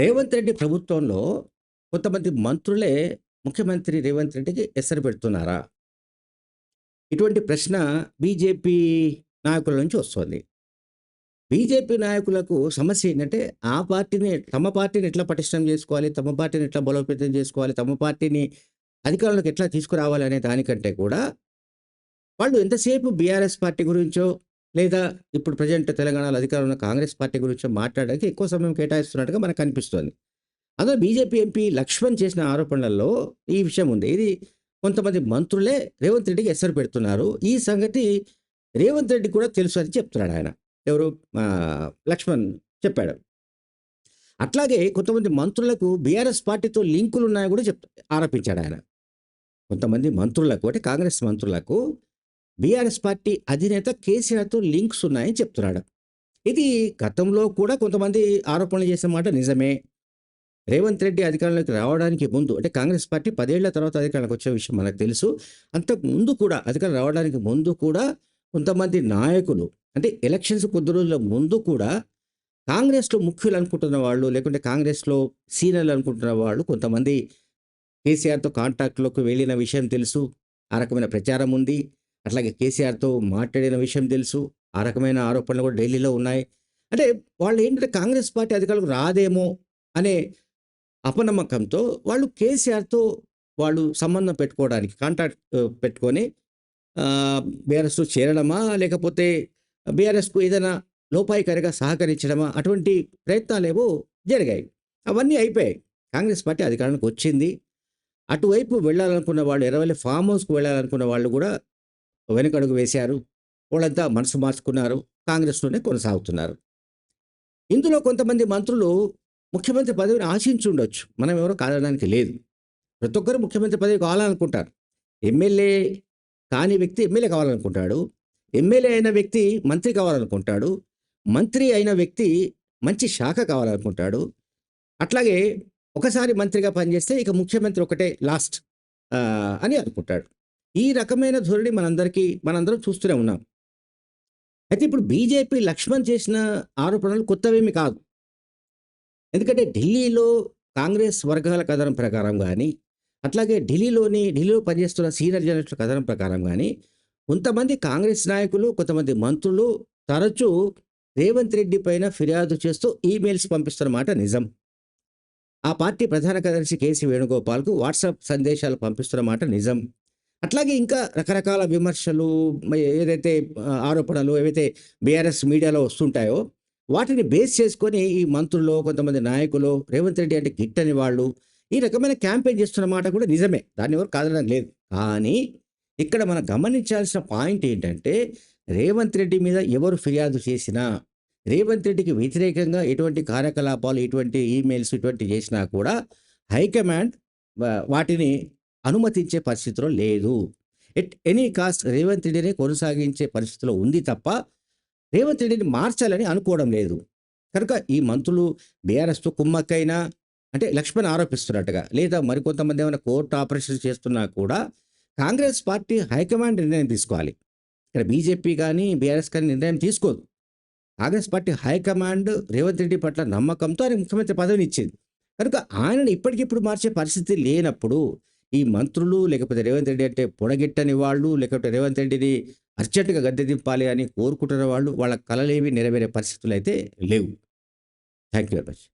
రేవంత్ రెడ్డి ప్రభుత్వంలో కొంతమంది మంత్రులే ముఖ్యమంత్రి రేవంత్ రెడ్డికి ఎసరు పెడుతున్నారా? ఇటువంటి ప్రశ్న బీజేపీ నాయకుల నుంచి వస్తోంది. బీజేపీ నాయకులకు సమస్య ఏంటంటే, ఆ పార్టీని తమ పార్టీని ఎట్లా పటిష్టం చేసుకోవాలి, తమ పార్టీని ఎట్లా బలోపేతం చేసుకోవాలి, తమ పార్టీని అధికారంలోకి ఎట్లా తీసుకురావాలి అనే దానికంటే కూడా, వాళ్ళు ఎంతసేపు బీఆర్ఎస్ పార్టీ గురించో, లేదా ఇప్పుడు ప్రెజెంట్ తెలంగాణలో అధికారం ఉన్న కాంగ్రెస్ పార్టీ గురించి మాట్లాడడానికి ఎక్కువ సమయం కేటాయిస్తున్నట్టుగా మనకు కనిపిస్తోంది. అందులో బీజేపీ ఎంపీ లక్ష్మణ్ చేసిన ఆరోపణలలో ఈ విషయం ఉంది. ఇది కొంతమంది మంత్రులే రేవంత్ రెడ్డికి ఎసరు పెడుతున్నారు. ఈ సంగతి రేవంత్ రెడ్డి కూడా తెలుసు అని చెప్తున్నాడు ఆయన. ఎవరు లక్ష్మణ్ చెప్పాడు. అట్లాగే కొంతమంది మంత్రులకు బీఆర్ఎస్ పార్టీతో లింకులు ఉన్నాయని కూడా చెప్ ఆరోపించాడు ఆయన. కొంతమంది మంత్రులకు అంటే కాంగ్రెస్ మంత్రులకు బీఆర్ఎస్ పార్టీ అధినేత కేసీఆర్‌తో లింక్స్ ఉన్నాయని చెప్తున్నాడు. ఇది గతంలో కూడా కొంతమంది ఆరోపణలు చేసిన మాట నిజమే. రేవంత్ రెడ్డి అధికారంలోకి రావడానికి ముందు అంటే కాంగ్రెస్ పార్టీ పదేళ్ళ తర్వాత అధికారంలోకి వచ్చే విషయం మనకు తెలుసు. అంతకు ముందు కూడా అధికారం రావడానికి ముందు కూడా కొంతమంది నాయకులు అంటే ఎలక్షన్స్ కొద్ది రోజుల ముందు కూడా కాంగ్రెస్‌లో ముఖ్యులు అనుకుంటున్న వాళ్ళు, లేకుంటే కాంగ్రెస్‌లో సీనియర్లు అనుకుంటున్న వాళ్ళు కొంతమంది కేసీఆర్‌తో కాంటాక్ట్‌లోకి వెళ్ళిన విషయం తెలుసు. ఆ రకమైన ప్రచారం ఉంది. అట్లాగే కేసీఆర్‌తో మాట్లాడిన విషయం తెలుసు. ఆ రకమైన ఆరోపణలు కూడా ఢిల్లీలో ఉన్నాయి. అంటే వాళ్ళు ఏంటంటే కాంగ్రెస్ పార్టీ అధికారులకు రాదేమో అనే అపనమ్మకంతో వాళ్ళు కేసీఆర్‌తో వాళ్ళు సంబంధం పెట్టుకోవడానికి కాంటాక్ట్ పెట్టుకొని బీఆర్ఎస్‌లో చేరడమా? లేకపోతే బీఆర్ఎస్‌కు ఏదైనా లోపాయికారిగా సహకరించడమా? అటువంటి ప్రయత్నాలేవో జరిగాయి. అవన్నీ అయిపోయాయి. కాంగ్రెస్ పార్టీ అధికారానికి వచ్చింది. అటువైపు వెళ్ళాలనుకున్న వాళ్ళు ఎర్రవల్లి ఫామ్ హౌస్కు వెళ్ళాలనుకున్న వాళ్ళు కూడా వెనుకడుగు వేశారు. వాళ్ళంతా మనసు మార్చుకున్నారు. కాంగ్రెస్‌లోనే కొనసాగుతున్నారు. ఇందులో కొంతమంది మంత్రులు ముఖ్యమంత్రి పదవిని ఆశించి ఉండొచ్చు మనం ఎవరో కాదనడానికి లేదు. ప్రతి ఒక్కరు ముఖ్యమంత్రి పదవి కావాలనుకుంటారు. ఎమ్మెల్యే కాని వ్యక్తి ఎమ్మెల్యే కావాలనుకుంటాడు. ఎమ్మెల్యే అయిన వ్యక్తి మంత్రి కావాలనుకుంటాడు. మంత్రి అయిన వ్యక్తి మంచి శాఖ కావాలనుకుంటాడు. అట్లాగే ఒకసారి మంత్రిగా పనిచేస్తే ఇక ముఖ్యమంత్రి ఒకటే లాస్ట్ అని అనుకుంటాడు. ఈ రకమైన ధోరణి మనందరికీ మనందరం చూస్తూనే ఉన్నాం. అయితే ఇప్పుడు బీజేపీ లక్ష్మణ్ చేసిన ఆరోపణలు కొత్తవేమి కాదు. ఎందుకంటే ఢిల్లీలో కాంగ్రెస్ వర్గాల కథనం ప్రకారం కానీ అట్లాగే ఢిల్లీలోని ఢిల్లీలో పనిచేస్తున్న సీనియర్ జర్నలిస్టుల కథనం ప్రకారం కానీ కొంతమంది కాంగ్రెస్ నాయకులు, కొంతమంది మంత్రులు తరచూ రేవంత్ రెడ్డి పైన ఫిర్యాదు చేస్తూ ఈమెయిల్స్ పంపిస్తున్న మాట నిజం. ఆ పార్టీ ప్రధాన కార్యదర్శి కేసీ వేణుగోపాల్‌కు వాట్సాప్ సందేశాలు పంపిస్తున్న మాట నిజం. అట్లాగే ఇంకా రకరకాల విమర్శలు ఏదైతే ఆరోపణలు ఏవైతే బీఆర్ఎస్ మీడియాలో వస్తుంటాయో, వాటిని బేస్ చేసుకొని ఈ మంత్రులు కొంతమంది నాయకులు రేవంత్ రెడ్డి అంటే గిట్టని వాళ్ళు, ఈ రకమైన క్యాంపెయిన్ చేస్తున్న మాట కూడా నిజమే. దాన్ని ఎవరు కాదనడం లేదు. కానీ ఇక్కడ మనం గమనించాల్సిన పాయింట్ ఏంటంటే, రేవంత్ రెడ్డి మీద ఎవరు ఫిర్యాదు చేసినా, రేవంత్ రెడ్డికి వ్యతిరేకంగా ఎటువంటి కార్యకలాపాలు, ఎటువంటి ఈమెయిల్స్ ఇటువంటివి చేసినా కూడా హైకమాండ్ వాటిని అనుమతించే పరిస్థితిలో లేదు. ఎట్ ఎనీ కాస్ట్ రేవంత్ రెడ్డినే కొనసాగించే పరిస్థితిలో ఉంది తప్ప, రేవంత్ రెడ్డిని మార్చాలని అనుకోవడం లేదు. కనుక ఈ మంత్రులు బీఆర్ఎస్‌తో కుమ్మక్కైనా అంటే లక్ష్మణ్ ఆరోపిస్తున్నట్టుగా, లేదా మరికొంతమంది ఏమైనా కోర్టు ఆపరేషన్ చేస్తున్నా కూడా కాంగ్రెస్ పార్టీ హైకమాండ్ నిర్ణయం తీసుకోవాలి. ఇక్కడ బీజేపీ కానీ బీఆర్ఎస్ కానీ నిర్ణయం తీసుకోదు. Congress party high command Revanth Reddy పట్ల నమ్మకంతో ఆయన ముఖ్యమంత్రి పదవినిచ్చింది. కనుక ఆయనను ఇప్పటికిప్పుడు మార్చే పరిస్థితి లేనప్పుడు, ఈ మంత్రులు లేకపోతే రేవంత్ రెడ్డి అంటే పొడగిట్టని వాళ్ళు, లేకపోతే రేవంత్ రెడ్డిని అర్జెంటుగా గద్దె దింపాలి అని కోరుకుంటున్న వాళ్ళు, వాళ్ళ కలలేవి నెరవేరే పరిస్థితులు అయితే లేవు. Thank you very much.